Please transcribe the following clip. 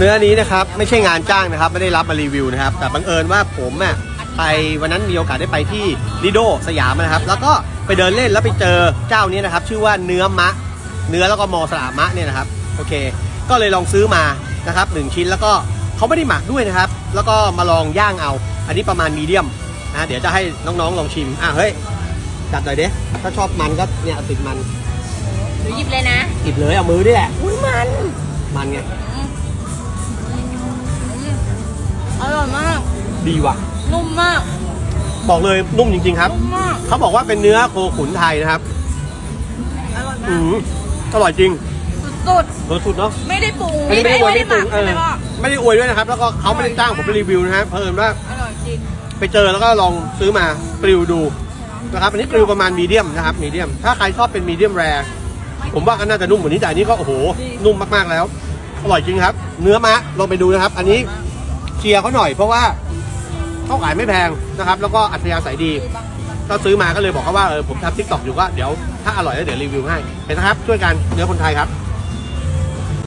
เนื้อนี้นะครับไม่ใช่งานจ้างนะครับ ไม่ได้รับมารีวิวนะครับ แต่บังเอิญว่าผมอะไปวันนั้นมีโอกาสได้ไปที่ลิโดสยามนะครับ แล้วก็ไปเดินเล่นแล้วไปเจอเจ้านี้นะครับ ชื่อว่าเนื้อมะ เนื้อแล้วก็มอสลามะเนี่ยนะครับโอเค ก็เลยลองซื้อมานะครับหนึ่งชิ้นแล้วก็เขาไม่ได้หมักด้วยนะครับ แล้วก็มาลองย่างเอา อันนี้ประมาณมีเดียมนะเดี๋ยวจะให้น้องๆลองชิมอะเฮ้ยจัดหน่อยเด้ถ้าชอบมันก็เนี่ยเอาติดมันหนูหยิบเลยนะหยิบเลยเอามือนี่แหละอุ้ยมันมันไง ดีว่ะ นุ่มมาก บอกเลยนุ่มจริง ๆ ครับ นุ่มมาก เขาบอกว่าเป็นเนื้อโคขุนไทยนะครับ อร่อยอืมากมอร่อยจริงสุดรสสุดเนาะ ๆ ไม่ได้ปรุงอันนี้ไม่ได้อวยไม่ได้ปรุงหมักเอใช่อไหมพ่อไม่ได้อวยด้วยนะครับ แล้วก็เขาไม่ได้จ้างผมไปรีวิวนะครับเพราะเอิญว่าอร่อยจริง ไปเจอแล้วก็ลองซื้อมาปริวดูนะครับ อันนี้ปริวประมาณมีเดียมนะครับมีเดียม ถ้าใครชอบเป็นมีเดียมแรร์ผมว่าก็น่าจะนุ่มกว่านี้แต่อันนี้ก็โอ้โหนุ่มมากๆแล้ว อร่อยจริงครับ เนื้อมะลองไปดูนะครับ อันนี้เชียร์เขาหน่อยเพราะว่า เขาขายไม่แพงนะครับ แล้วก็อัธยาศัยดี ก็ซื้อมาก็เลยบอกเขาว่าเออผมทำทิกตอกอยู่ก็เดี๋ยวถ้าอร่อยแล้วเดี๋ยวรีวิวให้เห็นนะครับช่วยกันเนื้อคนไทยครับ